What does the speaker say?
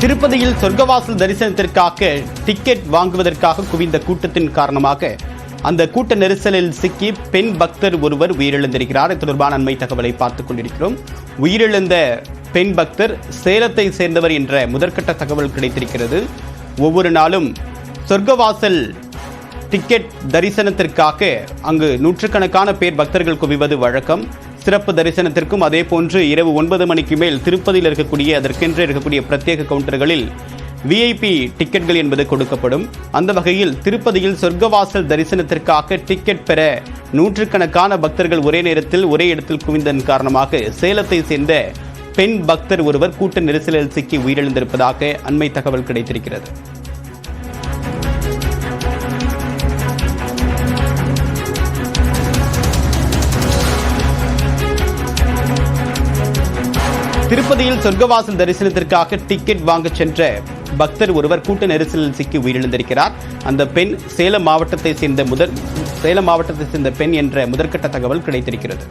திருப்பதியில் சொர்க்கவாசல் தரிசனத்திற்காக டிக்கெட் வாங்குவதற்காக குவிந்த கூட்டத்தின் காரணமாக அந்த கூட்ட நெரிசலில் சிக்கி பெண் பக்தர் ஒருவர் உயிரிழந்திருக்கிறார். இது தொடர்பான அண்மை தகவலை பார்த்துக் கொண்டிருக்கிறோம். உயிரிழந்த பெண் பக்தர் சேலத்தை சேர்ந்தவர் என்ற முதற்கட்ட தகவல் கிடைத்திருக்கிறது. ஒவ்வொரு நாளும் சொர்க்கவாசல் டிக்கெட் தரிசனத்திற்காக அங்கு நூற்றுக்கணக்கான பேர் பக்தர்கள் குவிவது வழக்கம். சிறப்பு தரிசனத்திற்கும் அதே போன்று இரவு ஒன்பது மணிக்கு மேல் திருப்பதியில் இருக்கக்கூடிய அதற்கென்றே இருக்கக்கூடிய பிரத்யேக கவுண்டர்களில் விஐபி டிக்கெட்கள் என்பது கொடுக்கப்படும். அந்த வகையில் திருப்பதியில் சொர்க்கவாசல் தரிசனத்திற்காக டிக்கெட் பெற நூற்றுக்கணக்கான பக்தர்கள் ஒரே நேரத்தில் ஒரே இடத்தில் குவிந்ததன் காரணமாக சேலத்தை சேர்ந்த பெண் பக்தர் ஒருவர் கூட்ட நெரிசலில் சிக்கி உயிரிழந்திருப்பதாக அண்மை தகவல் கிடைத்திருக்கிறது. திருப்பதியில் சொர்க்கவாசல் தரிசனத்திற்காக டிக்கெட் வாங்க சென்ற பக்தர் ஒருவர் கூட்ட நெரிசலில் சிக்கி உயிரிழந்திருக்கிறார். அந்த பெண் சேலம் மாவட்டத்தை சேர்ந்த முதல் சேலம் மாவட்டத்தை சேர்ந்த பெண் என்ற முதற்கட்ட தகவல் கிடைத்திருக்கிறது.